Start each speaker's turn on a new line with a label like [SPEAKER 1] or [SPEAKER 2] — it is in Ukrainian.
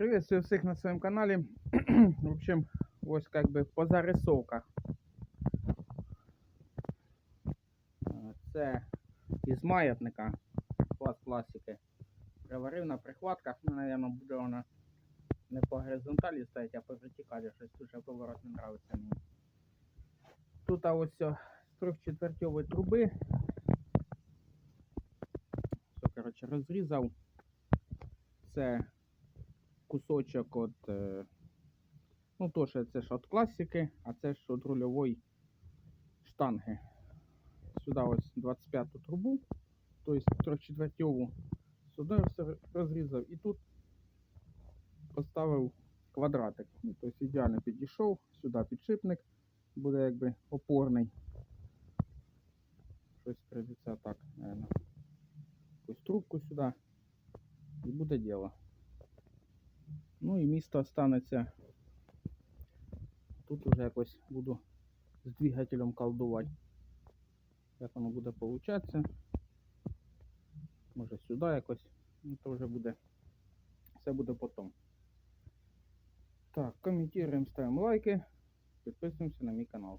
[SPEAKER 1] Приветствую всех на своем канале. В общем, ось как бы по зарисовках. Е, Це із маятника клас класики. Приварив на прихватках, ну, наверное, буде вона не по горизонталі стоять, а по вертикалі. Щось дуже поворот не нравиться мені. Тут ось трьохчетвертьової труби. Все, коротше, розрізав. Це кусочок от. Е, ну, то що це ж от класики, а це ж от рульової штанги. Сюди ось 25 трубу, тобто трьохчетвертьову. Сюди все розрізав і тут поставив квадратик. Ну, тобто ідеально підійшов, сюди підшипник буде якби опорний. Щось прийдеться так, наверное. Якусь трубку сюди. І буде діло. Ну і місто останеться. Тут уже якось буду з двигателем колдувати. Як воно буде получатися. Може сюди якось. Ну то вже буде. Все буде потом. Так, коментуємо, ставимо лайки. Підписуємося на мій канал.